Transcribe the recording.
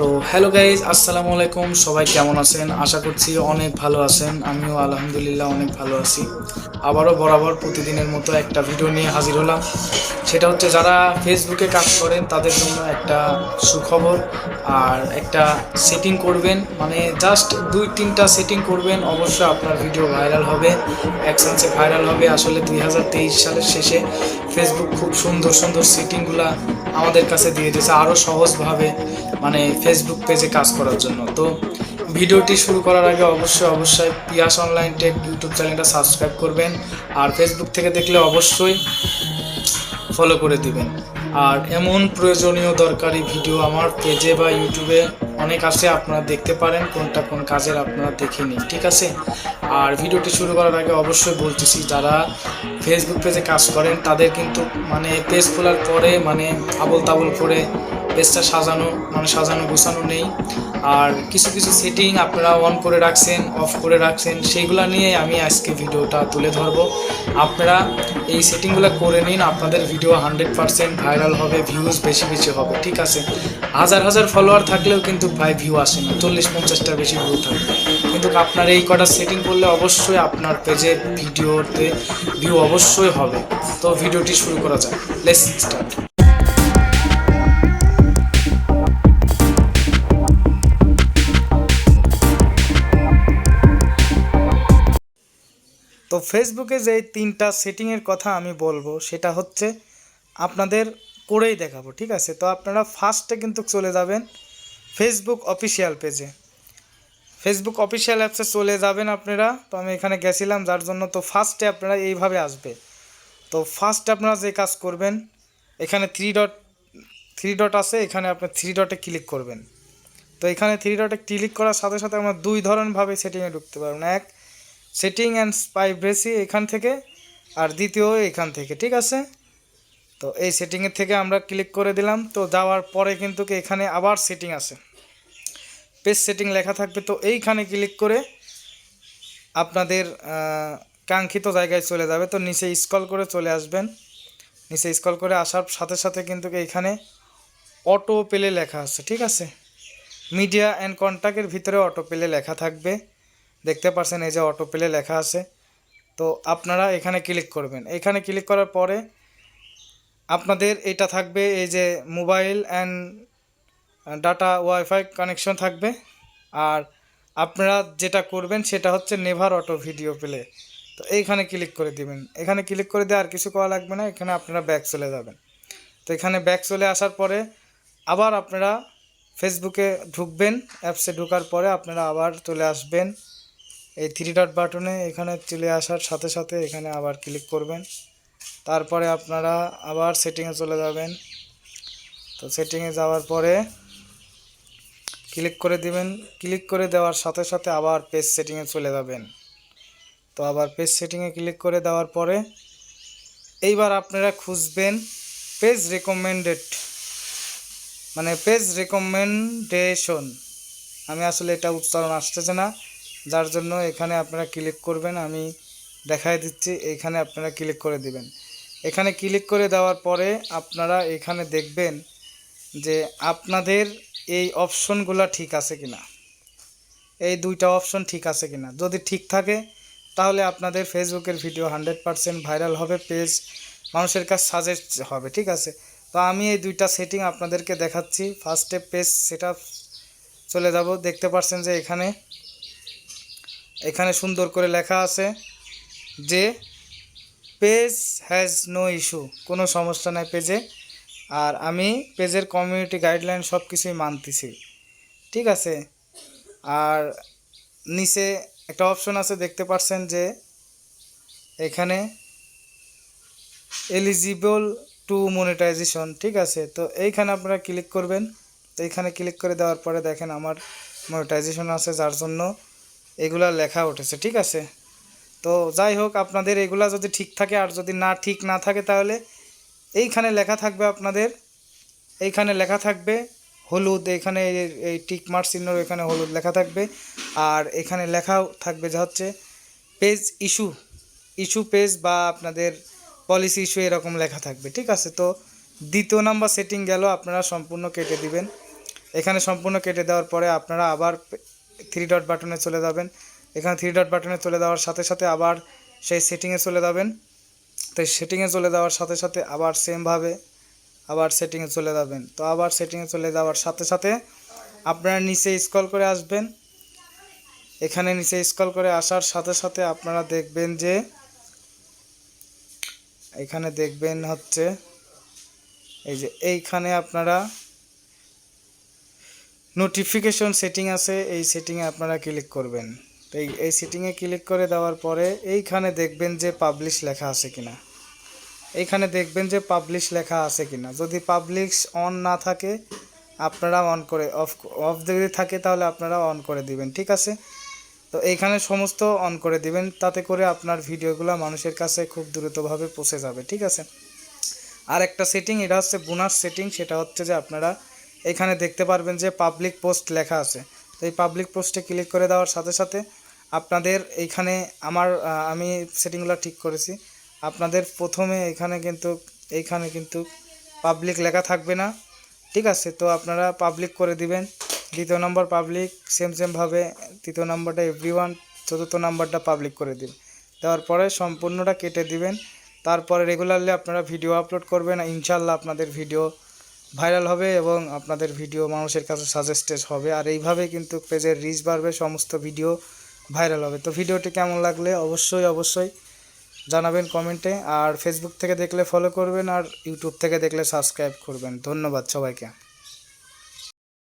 তো hello guys আসসালামু আলাইকুম। সবাই কেমন আছেন? আশা করছি অনেক ভালো আছেন। আমিও আলহামদুলিল্লাহ অনেক ভালো আছি। আবারও বরাবর প্রতিদিনের মতো একটা ভিডিও নিয়ে হাজির হলাম। সেটা হচ্ছে যারা ফেসবুকে কাজ করেন, তাদের জন্য একটা সুখবর আর একটা সেটিং করবেন। মানে জাস্ট দুই তিনটা সেটিং করবেন, অবশ্যই আপনার ভিডিও ভাইরাল হবে। এক চান্সে ভাইরাল হবে। আসলে দুই হাজার তেইশ সালের শেষে ফেসবুক খুব সুন্দর সুন্দর সেটিংগুলা আমাদের কাছে দিয়ে দিয়েছে আরও সহজভাবে মানে ফেসবুক পেজে কাজ করার জন্য। তো ভিডিওটি শুরু করার আগে অবশ্যই অবশ্যই পিয়াস অনলাইন টেক ইউটিউব চ্যানেলটা সাবস্ক্রাইব করবেন আর ফেসবুক থেকে দেখলে অবশ্যই ফলো করে দিবেন। আর এমন প্রয়োজনীয় দরকারি ভিডিও আমার পেজে বা ইউটিউবে অনেক আছে, আপনারা দেখতে পারেন কোনটা কোন কাজের আপনারা দেখে নিন, ঠিক আছে? আর ভিডিওটি শুরু করার আগে অবশ্যই বলতেছি, যারা ফেসবুক পেজে কাজ করেন, তাদের কিন্তু মানে পেজ খোলার পরে মানে আবল তাবল করে পেজটা সাজানো মানে সাজানো, গোছানো নেই। আর কিছু কিছু সেটিং আপনারা অন করে রাখছেন অফ করে রাখছেন সেইগুলো নিয়ে আমি আজকে ভিডিওটা তুলে ধরবো। আপনারা এই সেটিংগুলো করে নিন, আপনাদের ভিডিও হান্ড্রেড পারসেন্ট ভাইরাল হবে ভিউজ বেশি বেশি হবে, ঠিক আছে? হাজার হাজার ফলোয়ার থাকলেও কিন্তু ভাই ভিউ আসে না, চল্লিশ, পঞ্চাশটা বেশি ভিউ থাকবে কিন্তু আপনার এই কটা সেটিং করলে অবশ্যই আপনার পেজে ভিডিওতে ভিউ অবশ্যই হবে। তো ভিডিওটি শুরু করা যাক লেটস স্টার্ট ফেসবুকে যে তিনটা সেটিংয়ের কথা আমি বলব, সেটা হচ্ছে আপনাদের করেই দেখাবো, ঠিক আছে? তো আপনারা ফার্স্টে কিন্তু চলে যাবেন ফেসবুক অফিসিয়াল পেজে ফেসবুক অফিসিয়াল অ্যাপসে চলে যাবেন আপনারা। তো আমি এখানে গেছিলাম, যার জন্য তো ফার্স্টে আপনারা এইভাবে আসবে। তো ফার্স্টে আপনারা যে কাজ করবেন, এখানে থ্রি ডট থ্রি ডট আছে, এখানে আপনি থ্রি ডটে ক্লিক করবেন। তো এখানে থ্রি ডটে ক্লিক করার সাথে সাথে আমরা দুই ধরনভাবে সেটিংয়ে ঢুকতে পারবেন এক সেটিং অ্যান্ড প্রাইভেসি এখান থেকে আর দ্বিতীয় এখান থেকে, ঠিক আছে? তো এই সেটিংয়ের থেকে আমরা ক্লিক করে দিলাম, তো যাওয়ার পরে কিন্তু এখানে আবার সেটিং আছে। পেজ সেটিং লেখা থাকবে, তো এইখানে ক্লিক করে আপনাদের কাঙ্ক্ষিত জায়গায় চলে যাবে। তো নিচে স্ক্রল করে চলে আসবেন। নিচে স্ক্রল করে আসার সাথে সাথে কিন্তু এখানে অটো পেলে লেখা আছে, ঠিক আছে? মিডিয়া অ্যান্ড কন্ট্যাক্টের ভিতরে অটো পেলে লেখা থাকবে। দেখতে পাচ্ছেন এই যে অটো পেলে লেখা আছে। তো আপনারা এখানে ক্লিক করবেন। এখানে ক্লিক করার পরে আপনাদের এটা থাকবে, এই যে mobile and data wifi connection থাকবে। আর আপনারা যেটা করবেন সেটা হচ্ছে নেভার অটো ভিডিও প্লে। তো এইখানে ক্লিক করে দিবেন। এখানে ক্লিক করে দিয়ে আর কিছু করা লাগবে না, এখানে আপনারা ব্যাক চলে যাবেন। তো এখানে ব্যাক চলে আসার পরে আবার আপনারা ফেসবুকে ঢুকবেন। অ্যাপসে ঢোকার পরে আপনারা আবার চলে আসবেন। এই থ্রি ডট বাটনে এখানে চলে আসার সাথে সাথে এখানে আবার ক্লিক করবেন। তারপরে আপনারা আবার সেটিংয়ে চলে যাবেন। তো সেটিংয়ে যাওয়ার পরে ক্লিক করে দিবেন। ক্লিক করে দেওয়ার সাথে সাথে আবার পেজ সেটিংয়ে চলে যাবেন। তো আবার পেজ সেটিংয়ে ক্লিক করে দেওয়ার পরে এইবার আপনারা খুঁজবেন পেজ রেকমেন্ডেড মানে পেজ রেকমেন্ডেশন আমি আসলে এটা উচ্চারণ আসতেছে না। যার জন্য এখানে আপনারা ক্লিক করবেন, আমি দেখাই দিচ্ছি, এখানে আপনারা ক্লিক করে দিবেন। এখানে ক্লিক করে দেওয়ার পরে আপনারা এখানে দেখবেন যে আপনাদের এই অপশনগুলো ঠিক আছে কিনা। এই দুইটা অপশন ঠিক আছে কিনা। যদি ঠিক থাকে, তাহলে আপনাদের ফেসবুকের ভিডিও হান্ড্রেড পারসেন্ট ভাইরাল হবে পেজ মানুষের কাছে সাজেস্ট হবে, ঠিক আছে? তো আমি এই দুইটা সেটিং আপনাদেরকে দেখাচ্ছি। ফার্স্টে পেজ সেটা চলে যাব। দেখতে পাচ্ছেন যে এখানে এখানে সুন্দর করে লেখা আছে যে, পেজ হ্যাজ নো ইস্যু। কোনো সমস্যা নাই পেজে। আর আমি পেজের কমিউনিটি গাইডলাইন সব কিছুই মানতেছি। ঠিক আছে? আর নিচে একটা অপশন আছে, দেখতে পাচ্ছেন যে, এখানে এলিজিবল টু মনিটাইজেশন ঠিক আছে? তো এইখানে আপনারা ক্লিক করবেন। তো এইখানে ক্লিক করে দেওয়ার পরে দেখেন আমার মনিটাইজেশন আছে, যার জন্য এগুলা লেখা উঠেছে, ঠিক আছে? তো যাই হোক, আপনাদের এগুলা যদি ঠিক থাকে আর যদি না ঠিক না থাকে তাহলে এইখানে লেখা থাকবে আপনাদের, এইখানে লেখা থাকবে হলুদ, এখানে এই- টিক মার্ক চিহ্ন, এখানে হলুদ লেখা থাকবে। আর এখানে লেখাও থাকবে যা হচ্ছে পেজ ইস্যু ইস্যু পেজ বা আপনাদের পলিসি ইস্যু এরকম লেখা থাকবে, ঠিক আছে? তো দ্বিতীয় নাম্বার সেটিং গেল, আপনারা সম্পূর্ণ কেটে দিবেন। এখানে সম্পূর্ণ কেটে দেওয়ার পরে আপনারা আবার থ্রি ডট বাটনে চলে যাবেন। এখানে থ্রি ডট বাটনে চলে যাওয়ার সাথে সাথে আবার সেই সেটিংয়ে চলে যাবেন। তো সেটিংয়ে চলে যাওয়ার সাথে সাথে আবার সেমভাবে আবার সেটিংয়ে চলে যাবেন। তো আবার সেটিংয়ে চলে যাওয়ার সাথে সাথে আপনারা নিচে স্ক্রল করে আসবেন। এখানে নিচে স্ক্রল করে আসার সাথে সাথে আপনারা দেখবেন যে এখানে দেখবেন হচ্ছে এই যে এইখানে আপনারা নোটিফিকেশন সেটিং আছে, এই সেটিংয়ে আপনারা ক্লিক করবেন। তো এই এই সেটিংয়ে ক্লিক করে দেওয়ার পরে এইখানে দেখবেন যে পাবলিশ লেখা আছে কিনা। এইখানে দেখবেন যে পাবলিশ লেখা আছে কিনা। যদি পাবলিশ অন না থাকে, আপনারা অন করে অফ অফ যদি থাকে তাহলে আপনারা অন করে দিবেন, ঠিক আছে? তো এইখানে সমস্ত অন করে দিবেন, তাতে করে আপনার ভিডিওগুলো মানুষের কাছে খুব দ্রুতভাবে পৌঁছে যাবে, ঠিক আছে? আর একটা সেটিং এটা হচ্ছে বোনাস সেটিং সেটা হচ্ছে যে আপনারা এখানে দেখতে পারবেন যে পাবলিক পোস্ট লেখা আছে। তো এই পাবলিক পোস্টে ক্লিক করে দেওয়ার সাথে সাথে আপনাদের এইখানে আমার আমি সেটিংগুলো ঠিক করেছি। আপনাদের প্রথমে এখানে কিন্তু, এইখানে কিন্তু পাবলিক লেখা থাকবে না। ঠিক আছে, তো আপনারা পাবলিক করে দিবেন। দ্বিতীয় নম্বর পাবলিক সেম সেমভাবে তৃতীয় নম্বরটা এভরি ওয়ান চতুর্থ নাম্বারটা পাবলিক করে দিন দেওয়ার পরে সম্পূর্ণটা কেটে দিবেন। তারপরে রেগুলারলি আপনারা ভিডিও আপলোড করবেন। ইনশাল্লাহ আপনাদের ভিডিও ভাইরাল হবে এবং আপনাদের ভিডিও মানুষের কাছে সাজেস্টেড হবে। আর এইভাবে কিন্তু পেজের রিচ বাড়বে, সমস্ত ভিডিও ভাইরাল হবে। তো ভিডিওটি কেমন লাগলে অবশ্যই অবশ্যই জানাবেন কমেন্টে আর ফেসবুক থেকে দেখলে ফলো করবেন আর ইউটিউব থেকে দেখলে সাবস্ক্রাইব করবেন। ধন্যবাদ সবাইকে।